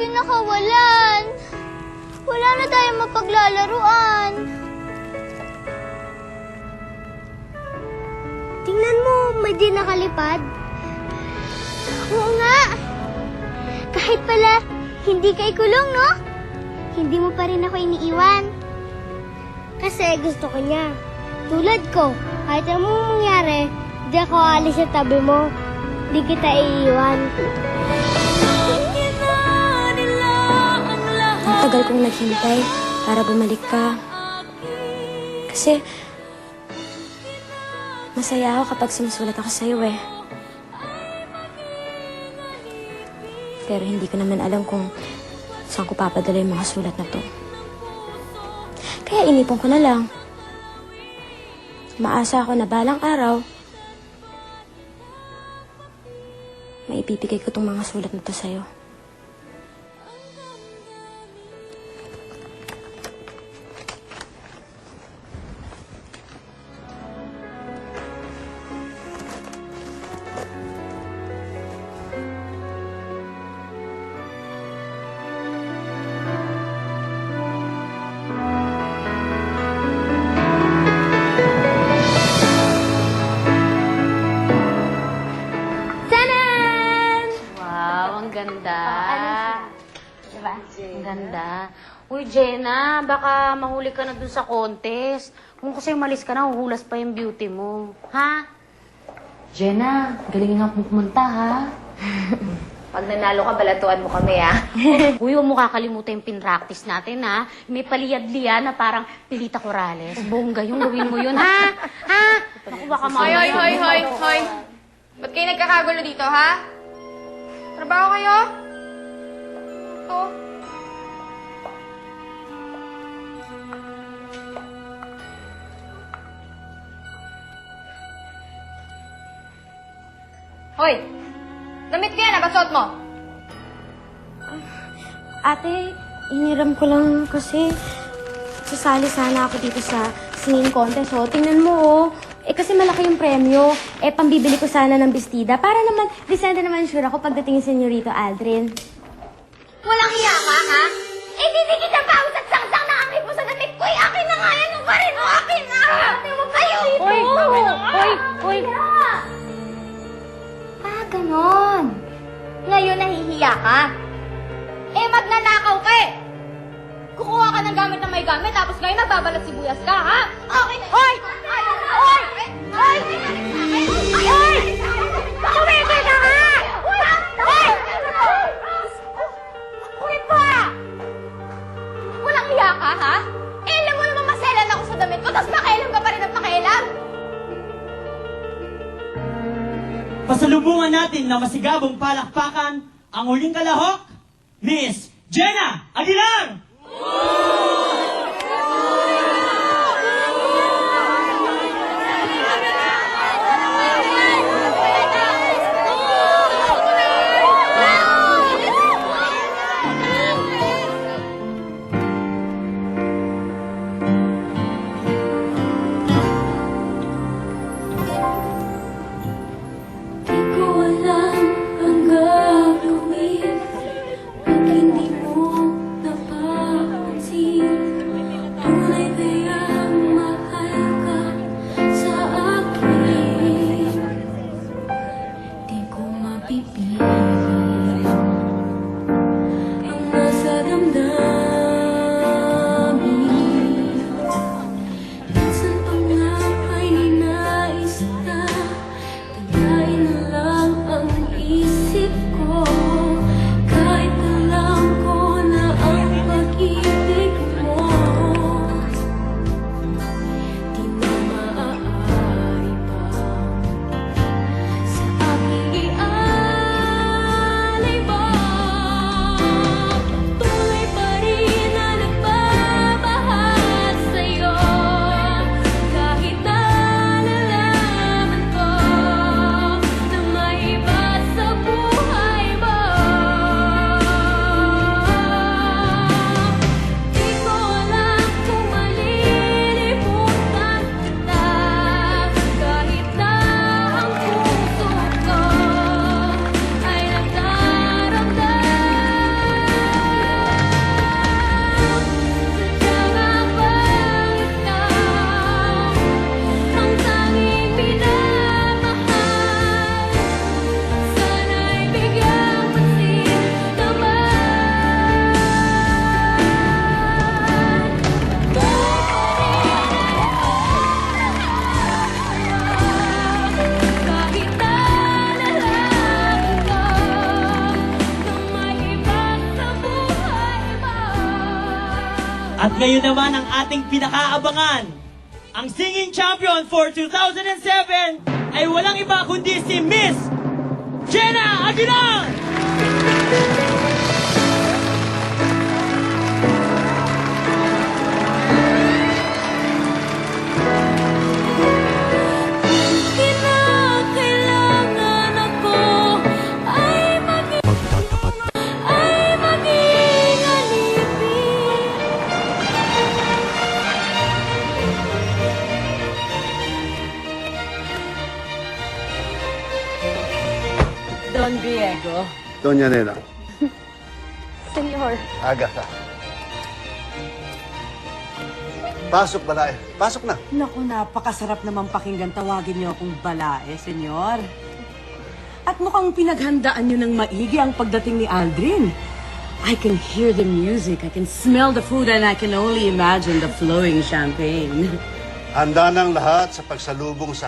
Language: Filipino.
pinakawalan. Wala na tayong mapaglalaruan. Tingnan mo, may di nakalipad. Oo nga. Kahit pala, hindi ka ikulong, no? Hindi mo pa rin ako iniiwan. Kasi gusto ko niya. Tulad ko, kahit ano mangyari, di ako alis sa tabi mo. Di kita iiwan. Tagal kong naghintay para bumalik ka. Kasi, masaya ako kapag sumusulat ako sa'yo eh. Pero hindi ko naman alam kung saan ko papadala yung mga sulat na to. Kaya inipon ko na lang. Maasa ako na balang araw, maibibigay ko tong mga sulat na to sa'yo. Ganda. Diba? Ang ganda. Uy, Jenna, baka mahuli ka na dun sa contest. Kung kasi umalis ka na, uhulas pa yung beauty mo. Ha? Jenna, galing nga pumunta ha. Pag nanalo ka, balatuan mo kami ha. Uy, huwag mo kakalimutan yung pinractice natin, ha? May paliyad-liya na parang Pilita Corrales. Bongga yung gawin mo yun, ha? Ha? Naku, baka Hoy, hoy, hoy, hoy, hoy. Ba't kayo nagkakagulo dito, ha? Trabaho kayo? Ito. Hoy! Damit ko yan, ah. Ba't suot mo? Ate, iniram ko lang kasi sasali sana ako dito sa singing contest, oh. Tingnan mo, oh. Eh, kasi malaki yung premyo. Eh, pambibili ko sana ng bestida. Para naman, disente naman sure ako pagdating sa Senyorito Aldrin. Walang iya ka, ha? Eh, di di kita paus at sangsang na angkit mo sa damit ko. Eh, akin na nga yan. Ano pa rin? O, akin na. Mo kayo. Hoy! Hoy! Hoy! Ah, ganon. Ngayon nahihiya ka. Eh, magnanakaw ka eh. Kukuha ka ng gamit na may gamit, tapos ngayon magbabalat sibuyas ka, ha? Okay. Hoy! Hoy! Hoy! Hoy! Hoy! Tumigil ka nga! Hoy! Kulit pa! Walang hiya ka, ha? Eh, alam mo maselan ako sa damit ko, tapos pakialam ka pa rin at pakialam. Pasalubungan natin na masigabong palakpakan ang huling kalahok, Miss Jenna Aguilar! Di ngayon naman ang ating pinakaabangan. Ang singing champion for 2007 ay walang iba kundi si Miss Jenna Aguilar! Diego. Doña Nena. Senyor. Agatha. Pasok, Balay. Pasok na. Naku, napakasarap naman pakinggan tawagin niyo akong balae, senyor. At mukhang pinaghandaan niyo ng maigi ang pagdating ni Aldrin. I can hear the music, I can smell the food, and I can only imagine the flowing champagne. Handa ng lahat sa pagsalubong sa